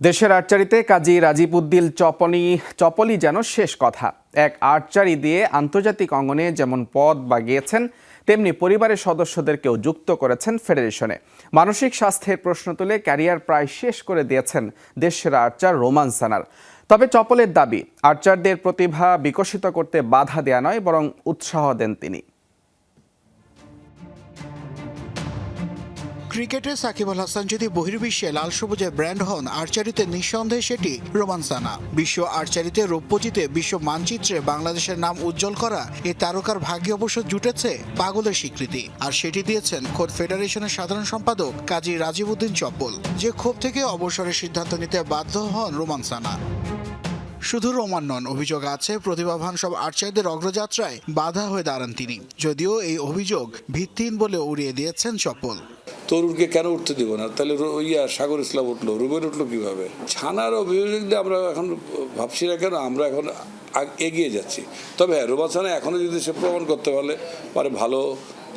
দেশের আর্চারিতে কাজী রাজীব উদ্দিল চপনি, চপলি যেন শেষ কথা। এক আর্চারি দিয়ে আন্তর্জাতিক অঙ্গনে যেমন পদ বাগিয়েছেন, তেমনি পরিবারের সদস্যদেরকেও যুক্ত করেছেন ফেডারেশনে। মানসিক স্বাস্থ্যের প্রশ্ন তুলে ক্যারিয়ার প্রায় শেষ করে দিয়েছেন দেশের আর্চার রোমান সানার। তবে চপলের দাবি, আর্চারদের প্রতিভা বিকশিত করতে বাধা দেয়া নয়, বরং উৎসাহ দেন তিনি। ক্রিকেটে সাকিব আল হাসান যদি বহির্বিশ্বে লাল সবুজের ব্র্যান্ড হন, আর্চারিতে নিঃসন্দেহে সেটি রোমান সানা। বিশ্ব আর্চারিতে রৌপ্যজিতে বিশ্ব মানচিত্রে বাংলাদেশের নাম উজ্জ্বল করা এই তারকার ভাগ্যে অবশ্য জুটেছে পাগলের স্বীকৃতি। আর সেটি দিয়েছেন খোদ ফেডারেশনের সাধারণ সম্পাদক কাজী রাজীব উদ্দিন চপ্পল, যে ক্ষোভ থেকে অবসরের সিদ্ধান্ত নিতে বাধ্য হন রোমান সানা। শুধু রোমান নন, অভিযোগ আছে প্রতিভাবান সব আর্চারদের অগ্রযাত্রায় বাধা হয়ে দাঁড়ান তিনি। যদিও এই অভিযোগ ভিত্তিহীন বলে উড়িয়ে দিয়েছেন চপ্পল। তরুণকে কেন উঠতে দিব না? তাহলে ইয়া, সাগর ইসলাম উঠল রুবের উঠল কীভাবে? ছানার অভিযোগ দিয়ে আমরা এখন ভাবছি না কেন, আমরা এখন এগিয়ে যাচ্ছি। তবে হ্যাঁ রোমান ছানা এখনও যদি সে প্রমাণ করতে পারলে, পারে ভালো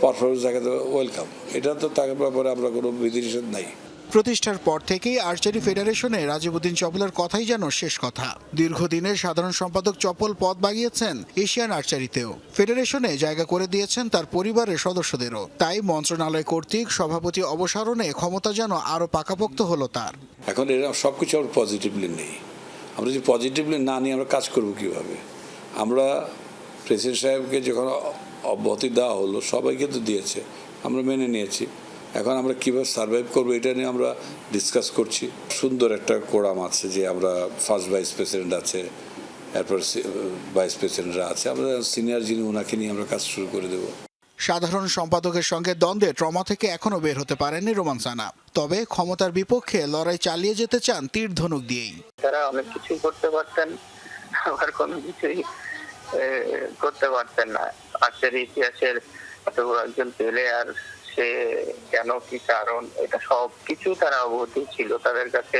পারফরমেন্স দেখাতে ওয়েলকাম এটা তো তার ব্যাপারে আমরা কোনো বিধিনিষেধ নাই। প্রতিষ্ঠার পর থেকেই আর্চারি ফেডারেশনে রাজিবুদ্দিন চপলের কথাই যেন শেষ কথা। দীর্ঘদিনের সাধারণ সম্পাদক চপল পদ বাগিয়েছেন এশিয়ান আর্চারিতেও। ফেডারেশনে জায়গা করে দিয়েছেন তার পরিবারের সদস্যদেরও। তাই মন্ত্রণালয় কর্তৃক সভাপতি অবসারণে ক্ষমতা যেন আরও পাকাপোক্ত হলো তার। এখন এরা সব কিছু আমরা পজিটিভলি নেই। আমরা যদি পজিটিভলি না নিয়ে আমরা কাজ করব কীভাবে? আমরা প্রেসিডেন্ট সাহেবকে যখন অব্যাহতি দেওয়া হলো, সবাইকে তো দিয়েছে। আমরা মেনে নিয়েছি। এখন আমরা কীভাবে সার্ভাইভ করব এটা নিয়ে আমরা ডিসকাস করছি। সুন্দর একটা কোরাম আছে যে আমরা ফার্স্ট ভাইস প্রেসিডেন্ট আছে এরপর ভাইস প্রেসিডেন্টরা আছে আমরা সিনিয়র যিনি ওনাকে নিয়ে আমরা কাজ শুরু করে দেবো। সাধারণ সম্পাদকের সঙ্গে দ্বন্দ্বে ট্রমা থেকে এখনও বের হতে পারেননি রোমান সানা। তবে ক্ষমতার বিপক্ষে লড়াই চালিয়ে যেতে চান তীর ধনুক দিয়েই। তারা অনেক কিছুই করতে পারতেন আবার কোনো কিছুই করতে পারতেন না। আর্চের ইতিহাসের এত একজন প্লেয়ার সে কেন কি কারণ এটা সব কিছু তারা অবধি ছিল। তাদের কাছে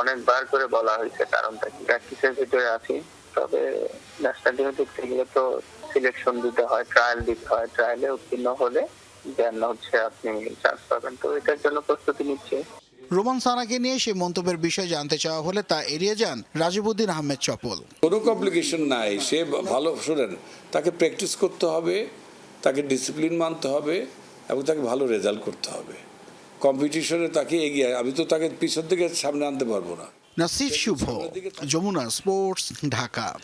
অনেকবার করে বলা হয়েছে কারণটা কি। প্র্যাকটিসের ভিতরে আছি তবে ন্যাশনাল টিমে দেখতে গেলে তো সিলেকশন দিতে হয় ট্রায়াল দিতে হয়। ট্রায়ালে উত্তীর্ণ হলে দেন হচ্ছে আপনি চান্স পাবেন। তো এটার জন্য প্রস্তুতি নিচ্ছে। রোমান সানাকে নিয়ে সেই মন্তব্যের বিষয় জানতে চাওয়া হলে তা এড়িয়ে যান রাজিবুদ্দিন আহমেদ চপল। কোনো কমপ্লিকেশন নাই। সে ভালো শোনেন তাকে প্র্যাকটিস করতে হবে তাকে ডিসিপ্লিন মানতে হবে। এবং তাকে ভালো রেজাল্ট করতে হবে। কম্পিটিশনে তাকে এগিয়ে আমি তো তাকে পিছন থেকে সামনে আনতে পারব না। নাসিফ শুভ যমুনা স্পোর্টস ঢাকা।